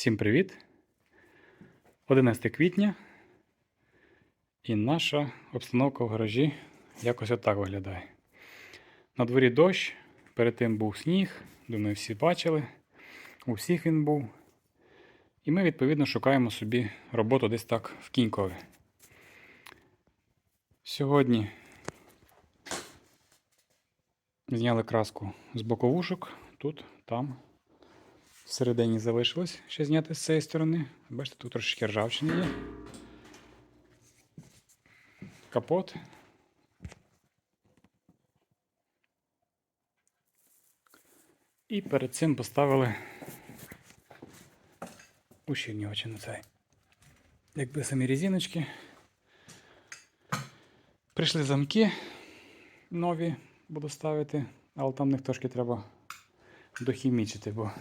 Всім привіт! 11 квітня. І наша обстановка в гаражі якось отак виглядає. На дворі дощ, перед тим був сніг, думаю, всі бачили. У всіх він був. І ми, відповідно, шукаємо собі роботу десь так в Кінькові. Сьогодні зняли краску з боковушок, тут, там. Всередині залишилось ще зняти з цієї сторони. Бачите, тут трошечки ржавчини є. Капот. І перед цим поставили ущільнювачі на цей. Якби самі резиночки. Прийшли замки нові, буду ставити, але там них трошки треба дохімічити, бо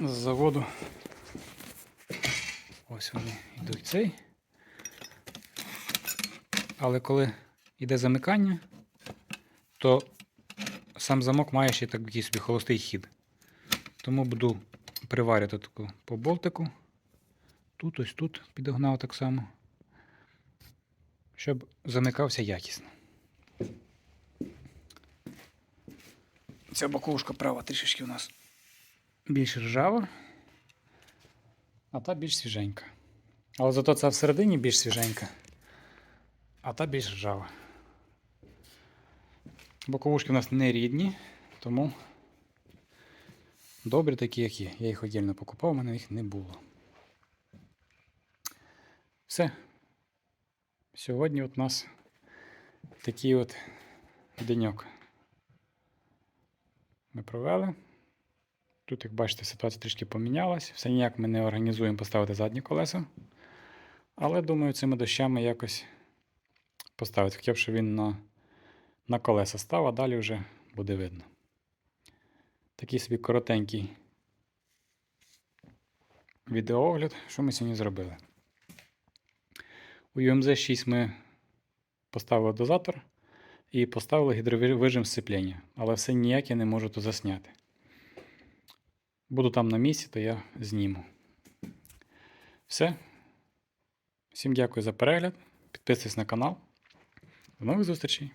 з заводу. Ось вони йдуть цей. Але коли йде замикання, то сам замок має ще такий собі холостий хід. Тому буду приварювати таку по болтику. Тут ось тут підогнав так само, щоб замикався якісно. Ця боковушка права трішечки у нас більш ржава, а та більш свіженька. Але зато ця всередині більш свіженька, а та більш ржава. Боковушки у нас не рідні, тому добрі такі, як є. Я їх віддільно покупав, у мене їх не було. Все. Сьогодні от у нас такий от деньок. Ми провели. Тут, як бачите, ситуація трішки помінялась. Все ніяк ми не організуємо поставити задні колеса. Але думаю, цими дощами якось поставити. Хотів, щоб він на, на колеса став, а далі вже буде видно. Такий собі коротенький відеоогляд, що ми сьогодні зробили. У UMZ 6 ми поставили дозатор і поставили гідровижим сцеплення, але все ніяк я не можу то засняти. Буду там на місці, то я зніму. Все. Всім дякую за перегляд. Підписуйтесь на канал. До нових зустрічей.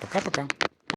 Пока-пока.